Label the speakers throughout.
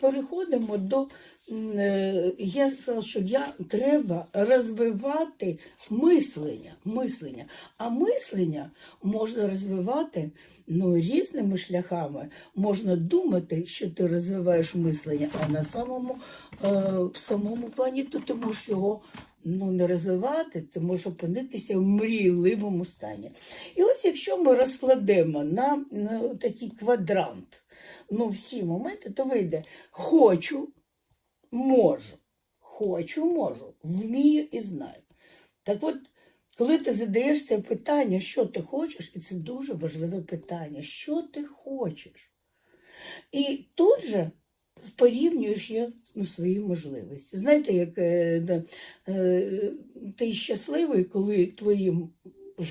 Speaker 1: переходимо до. е, Я сказала, що я треба розвивати мислення. мислення. А мислення можна розвивати ну, різними шляхами. Можна думати, що ти розвиваєш мислення, а на самому, е, в самому плані то ти можеш його ну, не розвивати, ти можеш опинитися в мрійливому стані. І ось якщо ми розкладемо на, на такий квадрант, ну, всі моменти, то вийде хочу, можу, хочу, можу, вмію і знаю. Так от, коли ти задаєшся питання, що ти хочеш, і це дуже важливе питання, що ти хочеш? І тут же порівнюєш я ну, свої можливості. Знаєте, як е, е, ти щасливий, коли твої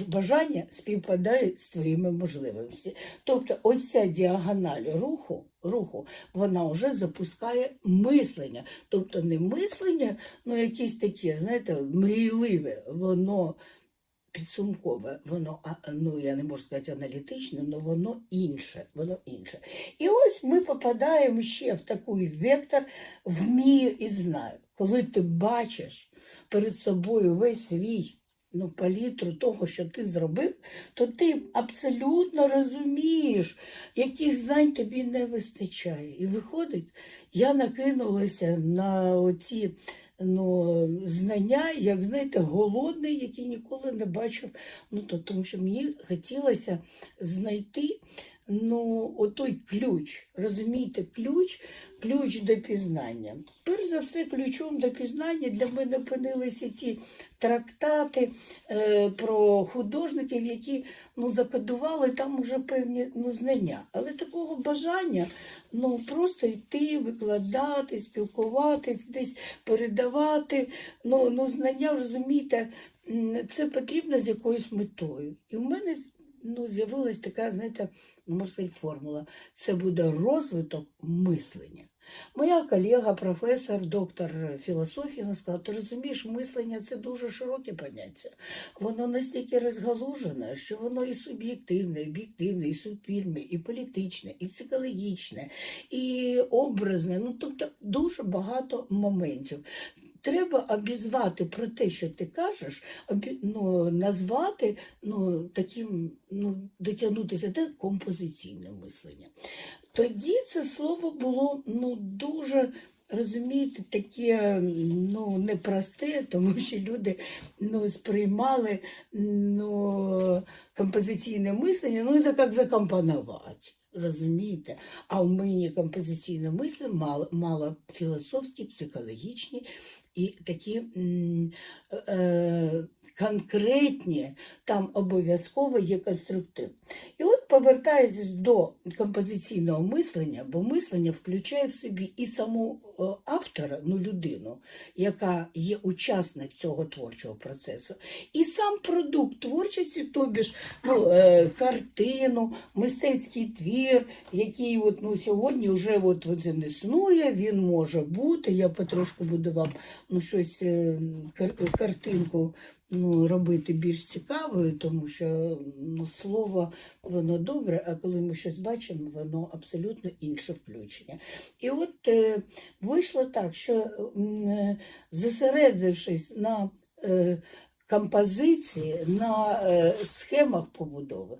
Speaker 1: бажання співпадають з твоїми можливостями. Тобто ось ця діагональ руху, руху вона вже запускає мислення. Тобто не мислення, ну якісь таке, знаєте, мрійливе, воно підсумкове, воно, ну я не можу сказати аналітичне, але воно інше, воно інше. І ось ми попадаємо ще в такий вектор вмію і знаю. Коли ти бачиш перед собою весь свій ну, палітру того, що ти зробив, то ти абсолютно розумієш, яких знань тобі не вистачає. І виходить, я накинулася на оці ну, знання, як знаєте, голодний, який ніколи не бачив. Ну, то, тому що мені хотілося знайти ну, отой ключ. Розумієте, ключ, ключ до пізнання. Перш за все, ключом до пізнання для мене опинилися ті трактати е, про художників, які ну, закодували там уже певні ну, знання. Але такого бажання ну, просто йти, викладати, спілкуватись, десь передавати. Ну, ну, знання, розумієте, це потрібно з якоюсь метою. І в мене ну, з'явилась така, знаєте, ну, можна сказати, формула. Це буде розвиток мислення. Моя колега, професор, доктор філософії, вона сказала, ти розумієш, мислення це дуже широке поняття. Воно настільки розгалужене, що воно і суб'єктивне, і об'єктивне, і суспільне, і політичне, і психологічне, і образне. Ну, тобто дуже багато моментів. Треба обізвати про те, що ти кажеш, обі- ну, назвати ну, таким, ну, дотягнутися до композиційне мислення. Тоді це слово було ну, дуже. Розумієте, таке ну, непросте, тому що люди ну, сприймали ну, композиційне мислення, ну, це як закомпонувати. Розумієте? А в мені композиційне мислення мало, мало філософські, психологічні і такі е, конкретні, там обов'язково є конструктив. І от повертаючись до композиційного мислення, бо мислення включає в собі і саму е, автора, ну людину, яка є учасник цього творчого процесу, і сам продукт творчості, тобі ж ну, е, картину, мистецький твір, який от, ну, сьогодні вже от, от він існує, він може бути. Я потрошку буду вам ну, щось е, кар- картинку ну, робити більш цікавою, тому що ну, слово воно добре, а коли ми щось бачимо, воно абсолютно інше включення. І от е, вийшло так, що е, зосередившись на е, композиції, на е, схемах побудови,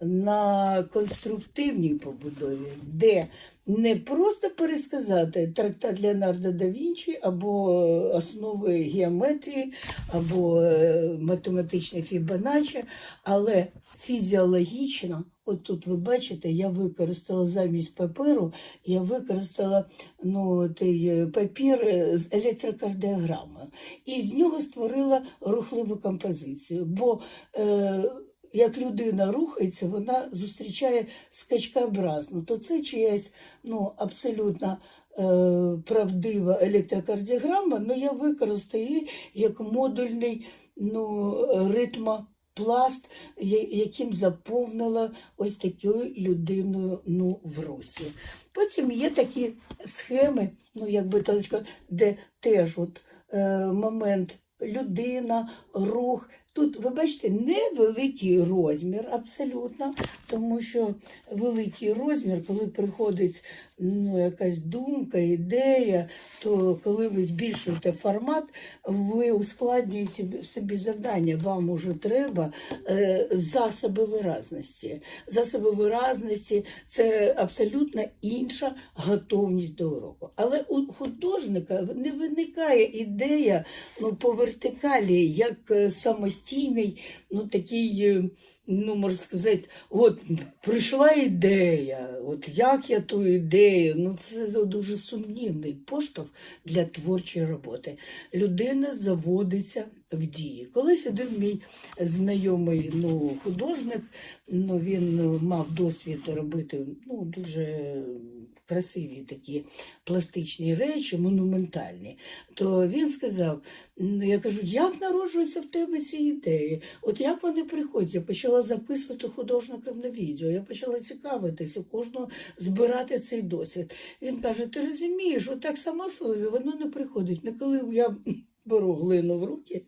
Speaker 1: на конструктивній побудові, де не просто пересказати трактат Леонардо да Вінчі або е, основи геометрії, або е, математичне Фібоначчі, але фізіологічно, от тут ви бачите, я використала замість паперу, я використала ну, той е, папір з електрокардіограмою. І з нього створила рухливу композицію. Бо е, як людина рухається, вона зустрічає скачкообразно, то це чиясь ну, абсолютно е, правдива електрокардіограма, але я використаю її як модульний ну, ритмопласт, я- яким заповнила ось такою людиною ну, в русі. Потім є такі схеми, ну, якби точка, де теж от, е, момент людина, рух. Тут, ви бачите, невеликий розмір абсолютно, тому що великий розмір, коли приходить ну, якась думка, ідея, то коли ви збільшуєте формат, ви ускладнюєте собі завдання. Вам уже треба е, засоби виразності. Засоби виразності це абсолютно інша готовність до уроку. Але у художника не виникає ідея ну, по вертикалі, як е, самостійний, ну такий. Ну, можна сказати, от прийшла ідея, от як я ту ідею, ну це дуже сумнівний поштовх для творчої роботи. Людина заводиться в дії. Колись один мій знайомий ну, художник, ну, він мав досвід робити ну, дуже красиві такі пластичні речі, монументальні. То він сказав: ну, я кажу, як народжуються в тебе ці ідеї? От як вони приходять? Я почала записувати художникам на відео, я почала цікавитись у кожного збирати цей досвід. Він каже: ти розумієш, от так само собі воно не приходить. Не коли я беру глину в руки,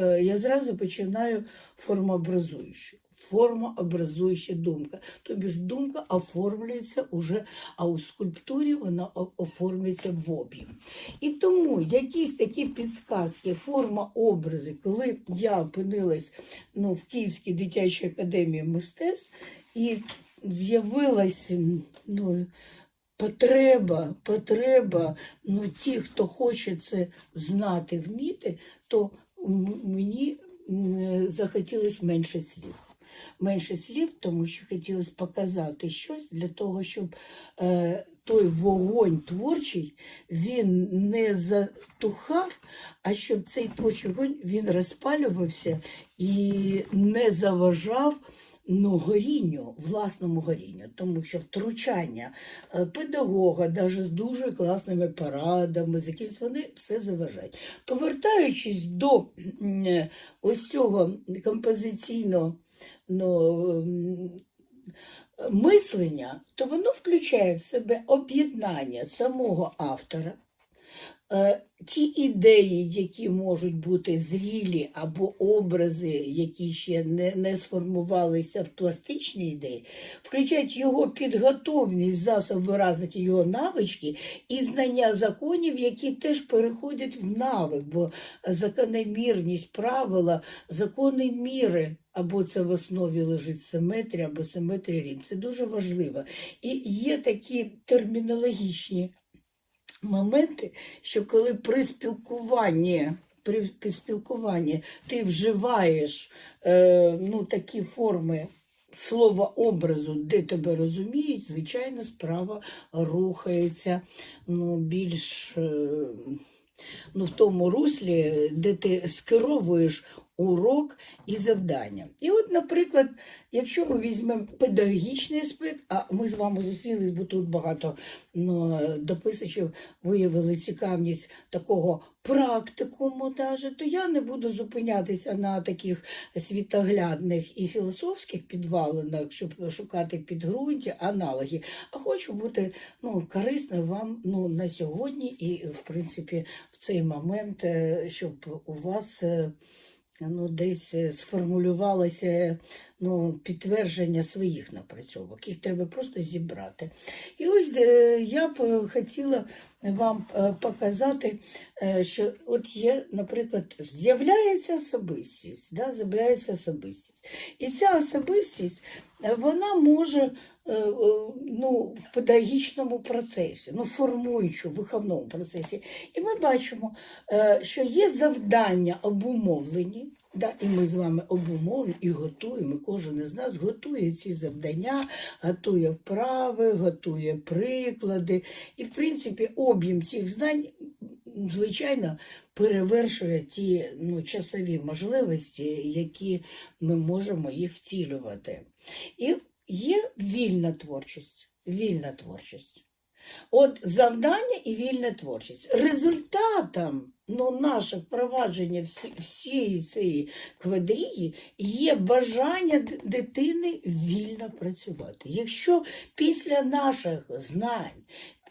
Speaker 1: я зразу починаю формообразуючу. Формообразуюча думка. Тобі ж думка оформлюється уже, а у скульптурі вона оформлюється в об'єм. І тому якісь такі підсказки, форма образи, коли я опинилась ну, в Київській дитячій академії мистецтв і з'явилась ну, потреба, потреба, ну, ті, хто хоче це знати, вміти, то мені захотілося менше слів. Менше слів, тому що хотілося показати щось для того, щоб е, той вогонь творчий він не затухав, а щоб цей творчий вогонь він розпалювався і не заважав ну, горінню, власному горінню, тому що втручання е, педагога, навіть з дуже класними порадами, з якимось вони все заважають. Повертаючись до е, ось цього композиційного ну, мислення, то воно включає в себе об'єднання самого автора, е, ті ідеї, які можуть бути зрілі, або образи, які ще не, не сформувалися в пластичній ідеї, включають його підготовність, засоб виразити його навички і знання законів, які теж переходять в навик, бо закономірність, правила, закони міри. Або це в основі лежить симетрія, або симетрія рівень. Це дуже важливо. І є такі термінологічні моменти, що коли при спілкуванні, при спілкуванні ти вживаєш е, ну, такі форми слова образу, де тебе розуміють, звичайно, справа рухається ну, більш е, ну, в тому руслі, де ти скеровуєш урок і завдання. І от, наприклад, якщо ми візьмемо педагогічний аспект, а ми з вами зустрілись, бо тут багато ну, дописачів виявили цікавність такого практикуму, даже, то я не буду зупинятися на таких світоглядних і філософських підвалинах, щоб шукати підґрунтя, аналоги. А хочу бути ну, корисною вам ну, на сьогодні і, в принципі, в цей момент, е, щоб у вас. Ну, десь е, сформулювалося ну, підтвердження своїх напрацьовок. Їх треба просто зібрати. І ось е, я б е, хотіла вам е, показати, що от є, наприклад, з'являється особистість, да, з'являється особистість. І ця особистість вона може ну, в педагогічному процесі, ну, формуючи в виховному процесі. І ми бачимо, що є завдання обумовлені. Да, і ми з вами обумовлені і готуємо. Кожен із нас готує ці завдання, готує вправи, готує приклади. І, в принципі, об'єм цих знань, звичайно, перевершує ті ну, часові можливості, які ми можемо їх втілювати. І є вільна творчість. Вільна творчість. От завдання і вільна творчість. Результатом Ну, наших провадження всієї цієї квадрії є бажання дитини вільно працювати. Якщо після наших знань,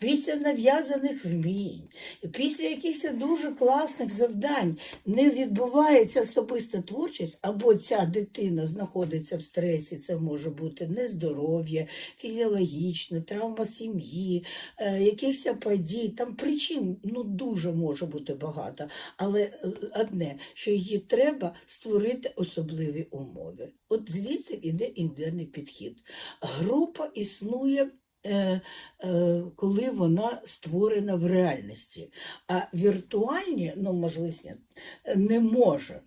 Speaker 1: після нав'язаних вмінь, після якихось дуже класних завдань не відбувається особиста творчість, або ця дитина знаходиться в стресі, це може бути нездоров'я, фізіологічне, травма сім'ї, е, якихось подій, там причин ну, дуже може бути багато. Але е, одне, що її треба створити особливі умови. От звідси йде індивідуальний підхід. Група існує. Е, е, Коли вона створена в реальності, а віртуальні, ну, можливість, не може.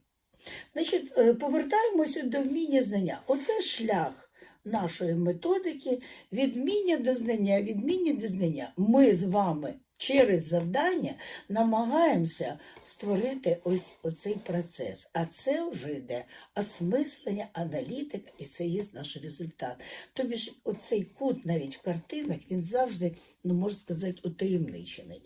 Speaker 1: Значить, е, повертаємося до вміння знання. Оце шлях нашої методики відміння до знання, відміння до знання. Ми з вами через завдання намагаємося створити ось оцей процес. А це вже йде осмислення, аналітика, і це є наш результат. Тобі ж оцей кут навіть в картинах, він завжди, ну можна сказати, утаємничений.